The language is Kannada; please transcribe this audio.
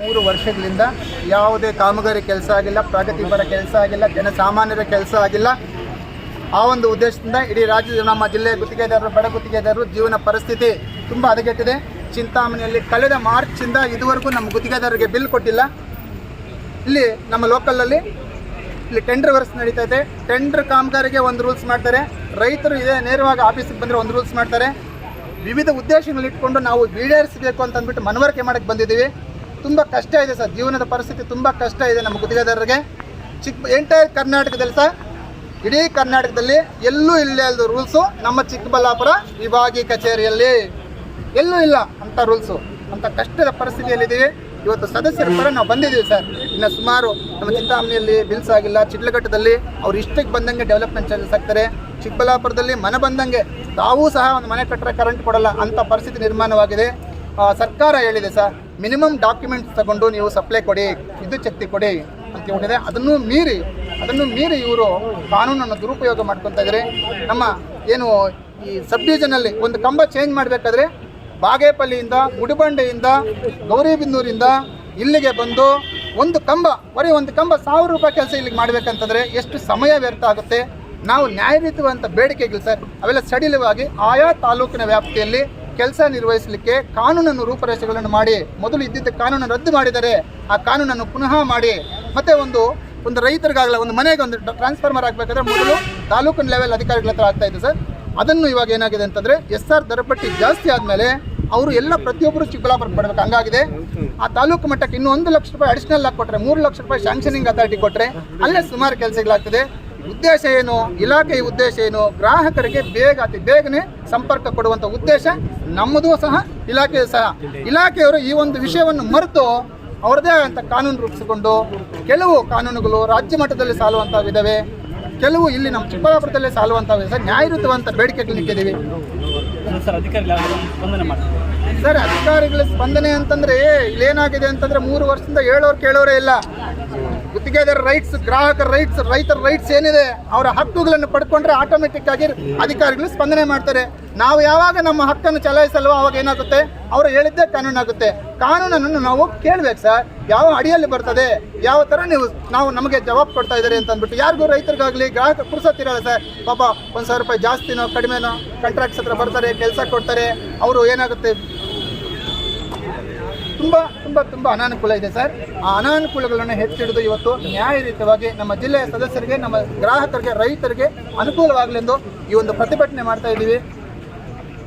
ಮೂರು ವರ್ಷಗಳಿಂದ ಯಾವುದೇ ಕಾಮಗಾರಿ ಕೆಲಸ ಆಗಿಲ್ಲ ಪ್ರಗತಿಪರ ಕೆಲಸ ಆಗಿಲ್ಲ, ಜನಸಾಮಾನ್ಯರ ಕೆಲಸ ಆಗಿಲ್ಲ. ಆ ಒಂದು ಉದ್ದೇಶದಿಂದ ಇಡೀ ರಾಜ್ಯದ ನಮ್ಮ ಜಿಲ್ಲೆಯ ಗುತ್ತಿಗೆದಾರರು, ಬಡ ಗುತ್ತಿಗೆದಾರರು ಜೀವನ ಪರಿಸ್ಥಿತಿ ತುಂಬ ಹದಗೆಟ್ಟಿದೆ. ಚಿಂತಾಮಣಿಯಲ್ಲಿ ಕಳೆದ ಮಾರ್ಚಿಂದ ಇದುವರೆಗೂ ನಮ್ಮ ಗುತ್ತಿಗೆದಾರರಿಗೆ ಬಿಲ್ ಕೊಟ್ಟಿಲ್ಲ. ಇಲ್ಲಿ ನಮ್ಮ ಲೋಕಲಲ್ಲಿ ಇಲ್ಲಿ ಟೆಂಡರ್ ವರ್ಸ್ ನಡೀತಾ ಇದೆ. ಟೆಂಡರ್ ಕಾಮಗಾರಿಗೆ ಒಂದು ರೂಲ್ಸ್ ಮಾಡ್ತಾರೆ. ರೈತರು ಇದೇ ನೇರವಾಗಿ ಆಫೀಸಿಗೆ ಬಂದರೆ ಒಂದು ರೂಲ್ಸ್ ಮಾಡ್ತಾರೆ. ವಿವಿಧ ಉದ್ದೇಶಗಳಿಟ್ಕೊಂಡು ನಾವು ಈಡೇರಿಸಬೇಕು ಅಂತಂದ್ಬಿಟ್ಟು ಮನವರಿಕೆ ಮಾಡೋಕ್ಕೆ ಬಂದಿದ್ದೀವಿ. ತುಂಬ ಕಷ್ಟ ಇದೆ ಸರ್. ಜೀವನದ ಪರಿಸ್ಥಿತಿ ತುಂಬ ಕಷ್ಟ ಇದೆ ನಮ್ಮ ಗುತ್ತಿಗೆದಾರರಿಗೆ. ಚಿಕ್ಕ ಎಂಟೈರ್ ಕರ್ನಾಟಕದಲ್ಲಿ ಸರ್, ಇಡೀ ಕರ್ನಾಟಕದಲ್ಲಿ ಎಲ್ಲೂ ಇಲ್ಲ ಅಲ್ದು ರೂಲ್ಸು ನಮ್ಮ ಚಿಕ್ಕಬಳ್ಳಾಪುರ ವಿಭಾಗೀಯ ಕಚೇರಿಯಲ್ಲಿ. ಎಲ್ಲೂ ಇಲ್ಲ ಅಂತ ರೂಲ್ಸು ಅಂತ ಕಷ್ಟದ ಪರಿಸ್ಥಿತಿಯಲ್ಲಿದ್ದೀವಿ. ಇವತ್ತು ಸದಸ್ಯರ ಪರ ನಾವು ಬಂದಿದ್ದೀವಿ ಸರ್. ಇನ್ನು ಸುಮಾರು ನಮ್ಮ ಚಿಂತಾಮಣಿಯಲ್ಲಿ ಬಿಲ್ಸ್ ಆಗಿಲ್ಲ ಚಿಡ್ಲಘಟ್ಟದಲ್ಲಿ ಅವ್ರು ಇಷ್ಟಕ್ಕೆ ಬಂದಂಗೆ ಡೆವಲಪ್ಮೆಂಟ್ ಚಾರ್ಜಸ್ ಆಗ್ತಾರೆ ಚಿಕ್ಕಬಳ್ಳಾಪುರದಲ್ಲಿ ಮನೆ ಬಂದಂಗೆ ತಾವೂ ಸಹ ಒಂದು ಮನೆ ಕಟ್ಟರೆ ಕರೆಂಟ್ ಕೊಡಲ್ಲ ಅಂತ ಪರಿಸ್ಥಿತಿ ನಿರ್ಮಾಣವಾಗಿದೆ. ಸರ್ಕಾರ ಹೇಳಿದೆ ಸರ್ ಮಿನಿಮಮ್ ಡಾಕ್ಯುಮೆಂಟ್ಸ್ ತಗೊಂಡು ನೀವು ಸಪ್ಲೈ ಕೊಡಿ ವಿದ್ಯುತ್ ಶಕ್ತಿ ಕೊಡಿ ಅಂತ ಹೇಳಿದೆ ಅದನ್ನು ಮೀರಿ ಅದನ್ನು ಮೀರಿ ಇವರು ಕಾನೂನನ್ನು ದುರುಪಯೋಗ ಮಾಡ್ಕೊತಾ ಇದ್ದಾರೆ. ನಮ್ಮ ಏನು ಈ ಸಬ್ ಡಿವಿಷನಲ್ಲಿ ಒಂದು ಕಂಬ ಚೇಂಜ್ ಮಾಡಬೇಕಾದ್ರೆ ಬಾಗೇಪಲ್ಲಿಯಿಂದ ಗುಡಿಬಂಡೆಯಿಂದ ಗೌರಿಬಿಂದೂರಿಂದ ಇಲ್ಲಿಗೆ ಬಂದು ಒಂದು ಕಂಬ, ಬರೀ ಒಂದು ಕಂಬ ಸಾವಿರ ರೂಪಾಯಿ ಕೆಲಸ ಇಲ್ಲಿಗೆ ಮಾಡಬೇಕಂತಂದರೆ ಎಷ್ಟು ಸಮಯ ವ್ಯರ್ಥ ಆಗುತ್ತೆ? ನಾವು ನ್ಯಾಯಯುತವಂತ ಬೇಡಿಕೆಗಳು ಸರ್. ಅವೆಲ್ಲ ಸಡಿಲವಾಗಿ ಆಯಾ ತಾಲೂಕಿನ ವ್ಯಾಪ್ತಿಯಲ್ಲಿ ಕೆಲಸ ನಿರ್ವಹಿಸಲಿಕ್ಕೆ ಕಾನೂನನ್ನು ರೂಪರೇಷೆಗಳನ್ನು ಮಾಡಿ, ಮೊದಲು ಇದ್ದಿದ್ದ ಕಾನೂನನ್ನು ರದ್ದು ಮಾಡಿದರೆ ಆ ಕಾನೂನನ್ನು ಪುನಃ ಮಾಡಿ. ಮತ್ತೆ ಒಂದು ಒಂದು ರೈತರಿಗಾಗಲ ಒಂದು ಮನೆಗೆ ಒಂದು ಟ್ರಾನ್ಸ್ಫಾರ್ಮರ್ ಆಗಬೇಕಾದ್ರೆ ಮೊದಲು ತಾಲೂಕಿನ ಲೆವೆಲ್ ಅಧಿಕಾರಿಗಳ ಹತ್ರ ಆಗ್ತಾ ಇದೆ ಸರ್. ಅದನ್ನು ಇವಾಗ ಏನಾಗಿದೆ ಅಂತಂದ್ರೆ ಎಸ್ ಆರ್ ದರಪಟ್ಟಿ ಜಾಸ್ತಿ ಆದಮೇಲೆ ಅವರು ಎಲ್ಲ ಪ್ರತಿಯೊಬ್ಬರು ಚಿಕ್ಕಬಳ್ಳಾಪುರ ಪಡಬೇಕು. ಹಂಗಾಗಿದೆ. ಆ ತಾಲೂಕು ಮಟ್ಟಕ್ಕೆ ಇನ್ನೂ ಒಂದು ಲಕ್ಷ ರೂಪಾಯಿ ಅಡಿಷನಲ್ ಆಗಿ ಕೊಟ್ಟರೆ ಮೂರು ಲಕ್ಷ ರೂಪಾಯಿ ಶಾಂಕ್ಷನಿಂಗ್ ಅಥಾರಿಟಿ ಕೊಟ್ಟರೆ ಅಲ್ಲೇ ಸುಮಾರು ಕೆಲಸಗಳಾಗ್ತದೆ. ಉದ್ದೇಶ ಏನು? ಇಲಾಖೆಯ ಉದ್ದೇಶ ಏನು? ಗ್ರಾಹಕರಿಗೆ ಬೇಗ ಅತಿ ಬೇಗನೆ ಸಂಪರ್ಕ ಕೊಡುವಂಥ ಉದ್ದೇಶ ನಮ್ಮದು ಸಹ ಇಲಾಖೆಯು ಸಹ. ಇಲಾಖೆಯವರು ಈ ಒಂದು ವಿಷಯವನ್ನು ಮರೆತು ಅವರದೇ ಆದಂಥ ಕಾನೂನು ರೂಪಿಸಿಕೊಂಡು ಕೆಲವು ಕಾನೂನುಗಳು ರಾಜ್ಯ ಮಟ್ಟದಲ್ಲಿ ಸಾಲುವಂಥವಿದ್ದಾವೆ ಕೆಲವು ಇಲ್ಲಿ ನಮ್ಮ ಚಿಕ್ಕಬಳ್ಳಾಪುರದಲ್ಲೇ ಸಾಲುವಂಥವಿದೆ ಸರ್ ನ್ಯಾಯಯುತವಂತ ಬೇಡಿಕೆಗಳು ಇಟ್ಟಿದ್ದೀವಿ ಸರ್ ಅಧಿಕಾರಿಗಳು ಸ್ಪಂದನೆ ಮಾಡಿ ಸರ್ ಅಧಿಕಾರಿಗಳ ಸ್ಪಂದನೆ ಅಂತಂದ್ರೆ ಇಲ್ಲೇನಾಗಿದೆ ಅಂತಂದ್ರೆ ಮೂರು ವರ್ಷದಿಂದ ಹೇಳೋರು ಕೇಳೋರೇ ಇಲ್ಲ. ಗುತ್ತಿಗೆದಾರ ರೈಟ್ಸ್ ಗ್ರಾಹಕರ ರೈಟ್ಸ್ ರೈತರ ರೈಟ್ಸ್ ಏನಿದೆ, ಅವರ ಹಕ್ಕುಗಳನ್ನು ಪಡ್ಕೊಂಡ್ರೆ ಆಟೋಮೆಟಿಕ್ ಆಗಿ ಅಧಿಕಾರಿಗಳು ಸ್ಪಂದನೆ ಮಾಡ್ತಾರೆ. ನಾವು ಯಾವಾಗ ನಮ್ಮ ಹಕ್ಕನ್ನು ಚಲಾಯಿಸಲ್ವೋ ಅವಾಗ ಏನಾಗುತ್ತೆ? ಅವರು ಹೇಳಿದ್ದೇ ಕಾನೂನಾಗುತ್ತೆ ಕಾನೂನನ್ನು ನಾವು ಕೇಳ್ಬೇಕು ಸರ್. ಯಾವ ಅಡಿಯಲ್ಲಿ ಬರ್ತದೆ? ಯಾವ ಥರ ನೀವು ನಾವು ನಮಗೆ ಜವಾಬ್ ಕೊಡ್ತಾ ಇದ್ದಾರೆ ಅಂತ ಅಂದ್ಬಿಟ್ಟು, ಯಾರಿಗೂ ರೈತರಿಗಾಗಲಿ, ಗ್ರಾಹಕ ಪುರ್ಸತ್ತಿರಲ್ಲ ಸರ್. ಪಾಪ ಒಂದು ಸಾವಿರ ರೂಪಾಯಿ ಜಾಸ್ತಿನೋ, ಕಡಿಮೆನೋ ಕಾಂಟ್ರಾಕ್ಟ್ಸ್ ಹತ್ರ ಬರ್ತಾರೆ, ಕೆಲಸ ಕೊಡ್ತಾರೆ. ಅವರು ಏನಾಗುತ್ತೆ? ತುಂಬ ತುಂಬ ತುಂಬ ಅನಾನುಕೂಲ ಇದೆ ಸರ್. ಆ ಅನಾನುಕೂಲಗಳನ್ನು ಹೆಚ್ಚಿಡಿದು ಇವತ್ತು ನ್ಯಾಯಯುತವಾಗಿ ನಮ್ಮ ಜಿಲ್ಲೆಯ ಸದಸ್ಯರಿಗೆ, ನಮ್ಮ ಗ್ರಾಹಕರಿಗೆ, ರೈತರಿಗೆ ಅನುಕೂಲವಾಗಲೆಂದು ಈ ಒಂದು ಪ್ರತಿಭಟನೆ ಮಾಡ್ತಾ ಇದ್ದೀವಿ.